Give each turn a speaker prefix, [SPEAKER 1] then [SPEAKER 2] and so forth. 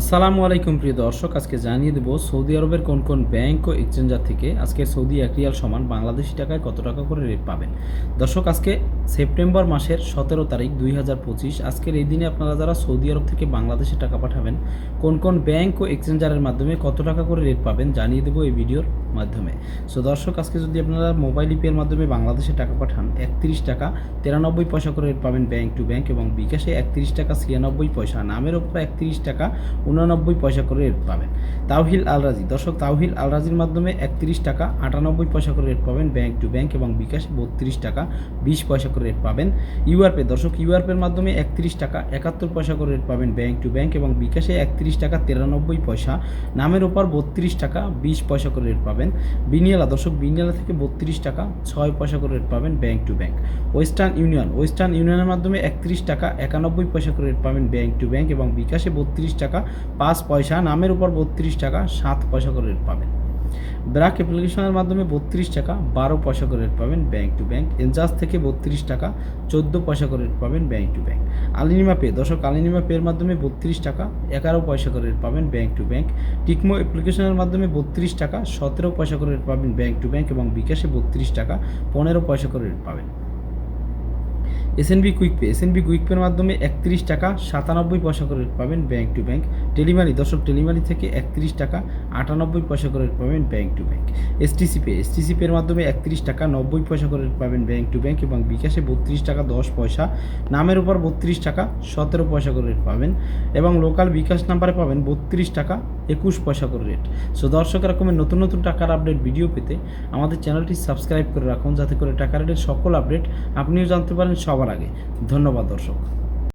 [SPEAKER 1] আসসালামু আলাইকুম প্রিয় দর্শক, আজকে জানিয়ে দেব সৌদি আরবের কোন কোন ব্যাংক ও এক্সচেঞ্জার থেকে আজকে সৌদি এক রিয়াল সমান বাংলাদেশি টাকায় কত টাকা করে রেট পাবেন? দর্শক, আজকে সেপ্টেম্বর মাসের সতেরো তারিখ দুই হাজার পঁচিশ, আজকের এই দিনে আপনারা যারা সৌদি আরব থেকে বাংলাদেশে টাকা পাঠাবেন, কোন কোন ব্যাংক ও এক্সচেঞ্জারের মাধ্যমে কত টাকা করে রেট পাবেন জানিয়ে দেবো এই ভিডিওর মাধ্যমে। সো দর্শক, আজকে যদি আপনারা মোবাইল ইপের মাধ্যমে বাংলাদেশে টাকা পাঠান, একত্রিশ টাকা তিরানব্বই পয়সা করে পাবেন ব্যাংক টু ব্যাংক এবং বিকাশে একত্রিশ টাকা ছিয়ানব্বই পয়সা। নামের ওপর একত্রিশ টাকা উনানব্বই পয়সা করে রেট পাবেন। Tahweel Al Rajhi. দর্শক, তাওহিল আলরাজির মাধ্যমে একত্রিশ টাকা আটানব্বই পয়সা করে রেট পাবেন ব্যাংক টু ব্যাংক এবং বিকাশে বত্রিশ টাকা বিশ পয়সা করে রেট পাবেন ইউআরপে দর্শক ইউআরপের মাধ্যমে একত্রিশ টাকা একাত্তর পয়সা করে রেট পাবেন ব্যাংক টু ব্যাংক এবং বিকাশে একত্রিশ টাকা তিরানব্বই পয়সা। নামের ওপর বত্রিশ টাকা বিশ পয়সা করে রেট পাবেন। বিনিয়ালা, দর্শক, বিনিয়ালা থেকে বত্রিশ টাকা, ছয় পয়সা করে রেট পাবেন bank to bank Western Union Western ইউনিয়নের মাধ্যমে একত্রিশ টাকা, একানব্বই পয়সা করে রেট পাবেন ব্যাঙ্ক টু ব্যাঙ্ক এবং বিকাশে বত্রিশ টাকা, পাঁচ পয়সা, নামের উপর বত্রিশ টাকা, সাত পয়সা করে রেট পাবেন। ব্র্যাক অ্যাপ্লিকেশনের মাধ্যমে বত্রিশ টাকা, বারো পয়সা করে পাবেন ব্যাঙ্ক টু ব্যাংক। এনজাস থেকে বত্রিশ টাকা, চোদ্দ পয়সা করে পাবেন bank to bank. Alinma pay, দর্শক, আলিনিমা পের মাধ্যমে বত্রিশ টাকা, এগারো পয়সা করে পাবেন ব্যাঙ্ক টু ব্যাঙ্ক টিকমো অ্যাপ্লিকেশনের মাধ্যমে বত্রিশ টাকা, সতেরো পয়সা করে পাবেন ব্যাঙ্ক টু ব্যাঙ্ক এবং বিকাশে বত্রিশ টাকা, পনেরো পয়সা করে পাবেন। SNB quick pay SNB quick পের মাধ্যমে একত্রিশ টাকা সাতানব্বই পয়সা করে পাবেন ব্যাংক টু ব্যাংক টেলিমানি দর্শক টেলিমানি থেকে একত্রিশ টাকা আটানব্বই পয়সা করে পাবেন bank to bank STC pay STC পের মাধ্যমে একত্রিশ টাকা নব্বই পয়সা করে পাবেন ব্যাংক টু ব্যাংক এবং বিকাশে বত্রিশ টাকা দশ পয়সা। নামের উপর বত্রিশ টাকা সতেরো পয়সা করে পাবেন এবং লোকাল বিকাশ নাম্বারে পাবেন বত্রিশ টাকা একুশ পয়সা করে রেট সো দর্শক, এরকমের নতুন নতুন টাকার আপডেট ভিডিও পেতে আমাদের চ্যানেলটি সাবস্ক্রাইব করে রাখুন, যাতে করে টাকা রেটের সকল আপডেট আপনিও জানতে পারেন সবার আগে। ধন্যবাদ, দর্শক।